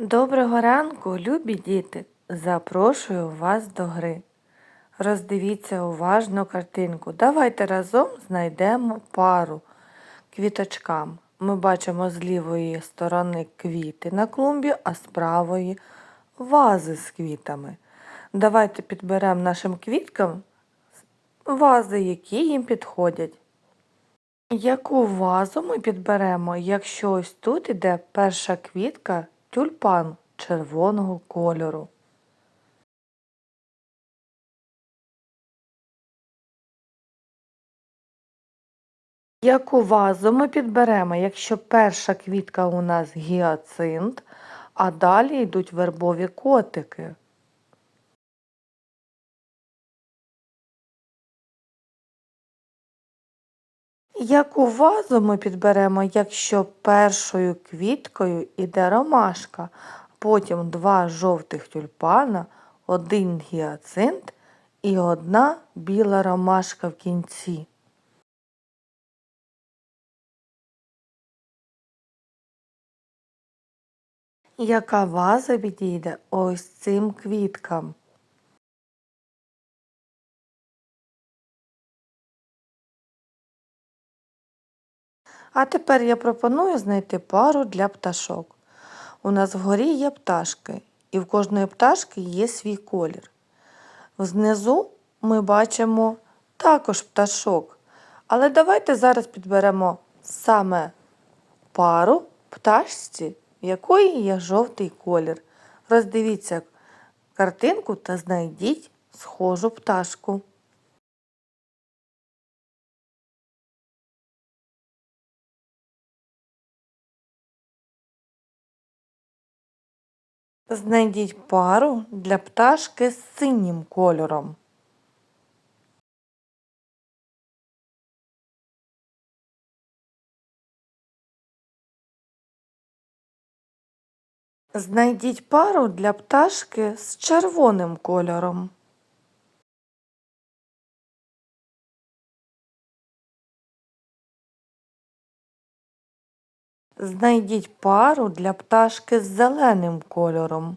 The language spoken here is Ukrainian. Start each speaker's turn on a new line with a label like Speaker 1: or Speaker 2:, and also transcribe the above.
Speaker 1: Доброго ранку, любі діти! Запрошую вас до гри. Роздивіться уважно картинку. Давайте разом знайдемо пару квіточкам. Ми бачимо з лівої сторони квіти на клумбі, а з правої вази з квітами. Давайте підберемо нашим квіткам вази, які їм підходять. Яку вазу ми підберемо, якщо ось тут іде перша квітка тюльпан червоного кольору? Яку вазу ми підберемо, якщо перша квітка у нас гіацинт, а далі йдуть вербові котики? Яку вазу ми підберемо, якщо першою квіткою іде ромашка, потім два жовтих тюльпана, один гіацинт і одна біла ромашка в кінці? Яка ваза підійде ось цим квіткам? А тепер я пропоную знайти пару для пташок. У нас вгорі є пташки, і в кожної пташки є свій колір. Знизу ми бачимо також пташок. Але давайте зараз підберемо саме пару пташці, в якої є жовтий колір. Роздивіться картинку та знайдіть схожу пташку. Знайдіть пару для пташки з синім кольором. Знайдіть пару для пташки з червоним кольором. Знайдіть пару для пташки з зеленим кольором.